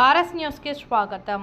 RS న్యూస్కి స్వాగతం.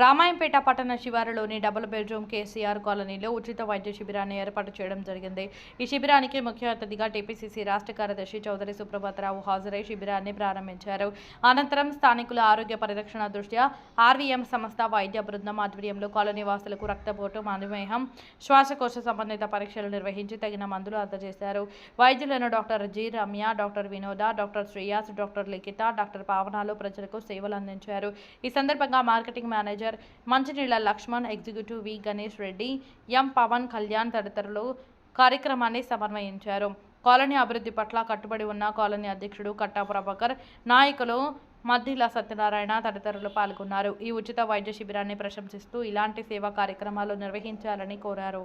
రామాయంపేట పట్టణ శివారులోని డబుల్ బెడ్రూమ్ కేసీఆర్ కాలనీలో ఉచిత వైద్య శిబిరాన్ని ఏర్పాటు చేయడం జరిగింది. ఈ శిబిరానికి ముఖ్య అతిథిగా టీపీసీసీ రాష్ట్ర కార్యదర్శి చౌదరి సుప్రభాతరావు హాజరై శిబిరాన్ని ప్రారంభించారు. అనంతరం స్థానికుల ఆరోగ్య పరిరక్షణ దృష్ట్యా ఆర్వీఎం సంస్థ వైద్య బృందం ఆధ్వర్యంలో కాలనీ వాసులకు రక్తపోటు మధుమేహం శ్వాసకోశ సంబంధిత పరీక్షలు నిర్వహించి తగిన మందులు అందజేశారు. వైద్యులను doctor G Ramya doctor Vinoda doctor Shreyas doctor Likhita doctor పావనాలు ప్రజలకు సేవలు అందించారు. ఈ సందర్భంగా marketing manager Manchineella Lakshman executive V. Ganesh Reddy M. Pawan Kalyan తదితరులు కార్యక్రమాన్ని సమన్వయించారు. కాలనీ అభివృద్ధి పట్ల కట్టుబడి ఉన్న కాలనీ అధ్యక్షుడు కట్టా ప్రభాకర్ నాయకులు మద్దిల సత్యనారాయణ తదితరులు పాల్గొన్నారు. ఈ ఉచిత వైద్య శిబిరాన్ని ప్రశంసిస్తూ ఇలాంటి సేవా కార్యక్రమాలు నిర్వహించాలని కోరారు.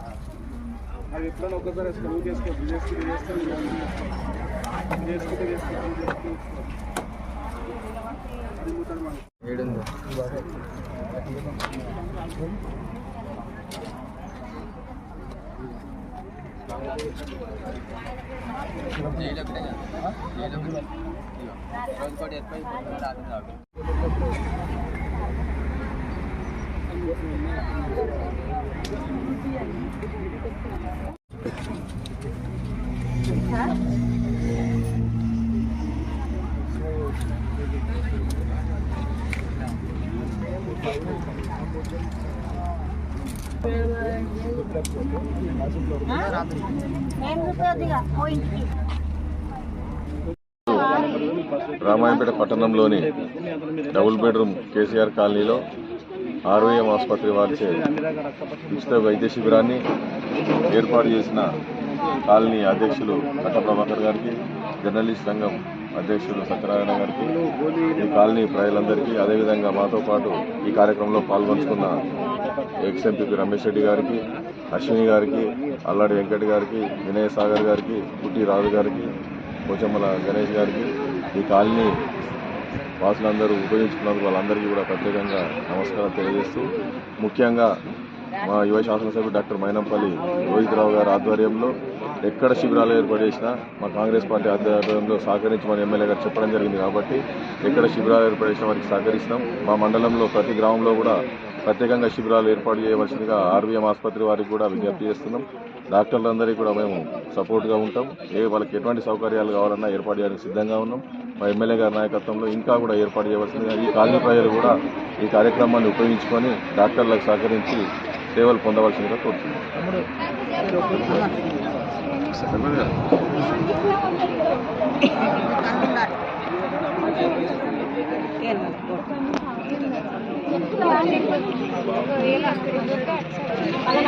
ఇట్లా ఓకే అది ఎప్పుడైనా ఒక్కసారి వేసుకో నువ్వు చేసుకో ఇది చేసుకో ఇది చేసుకో ఇది చేసుకో ఇది చేసుకో ఇది చేసుకో ఇది చేసుకో అది మూతలు రామాయంపేట పట్టణంలోని డబుల్ బెడ్రూమ్ కేసీఆర్ కాలనీలో ఆర్వీఎం ఆసుపత్రి వారిచే ఉచిత వైద్య శిబిరాన్ని ఏర్పాటు చేసిన కాలనీ అధ్యక్షులు కట్ట ప్రభాకర్ గారికి జర్నలిస్ట్ సంఘం అధ్యక్షులు సత్యనారాయణ గారికి ఈ కాలనీ ప్రజలందరికీ అదేవిధంగా మాతో పాటు ఈ కార్యక్రమంలో పాల్గొంచుకున్న ఎక్స్ ఎంపీ రమేష్ రెడ్డి గారికి అశ్విని గారికి అల్లాడి వెంకట్ గారికి వినయ సాగర్ గారికి పుట్టి రాజు గారికి పోచమ్మల గణేష్ గారికి ఈ కాలనీ వాసులందరూ ఉపయోగించుకున్నందుకు వాళ్ళందరికీ కూడా ప్రత్యేకంగా నమస్కారం తెలియజేస్తూ ముఖ్యంగా మా యువ శాసనసభ్యుడు డాక్టర్ మైనంపల్లి రోహిత్రావు గారి ఆధ్వర్యంలో ఎక్కడ శిబిరాలు ఏర్పాటు చేసినా మా కాంగ్రెస్ పార్టీ ఆధ్వర్యంలో సహకరించమని ఎమ్మెల్యే గారు చెప్పడం జరిగింది కాబట్టి ఎక్కడ శిబిరాలు ఏర్పాటు చేసినా వారికి సహకరిస్తాం. మా మండలంలో ప్రతి గ్రామంలో కూడా ప్రత్యేకంగా శిబిరాలు ఏర్పాటు చేయవలసిందిగా ఆర్వీఎం ఆసుపత్రి వారికి కూడా విజ్ఞప్తి చేస్తున్నాం. డాక్టర్లందరికీ కూడా మేము సపోర్ట్గా ఉంటాం. ఏ వాళ్ళకి ఎటువంటి సౌకర్యాలు కావాలన్నా ఏర్పాటు చేయడానికి సిద్ధంగా ఉన్నాం. మా ఎమ్మెల్యే గారి నాయకత్వంలో ఇంకా కూడా ఏర్పాటు చేయవలసిందిగా ఈ కాలనీ ప్రజలు కూడా ఈ కార్యక్రమాన్ని ఉపయోగించుకొని డాక్టర్లకు సహకరించి సేవలు పొందవలసిందిగా కోరుతున్నాం. వాళ్ళ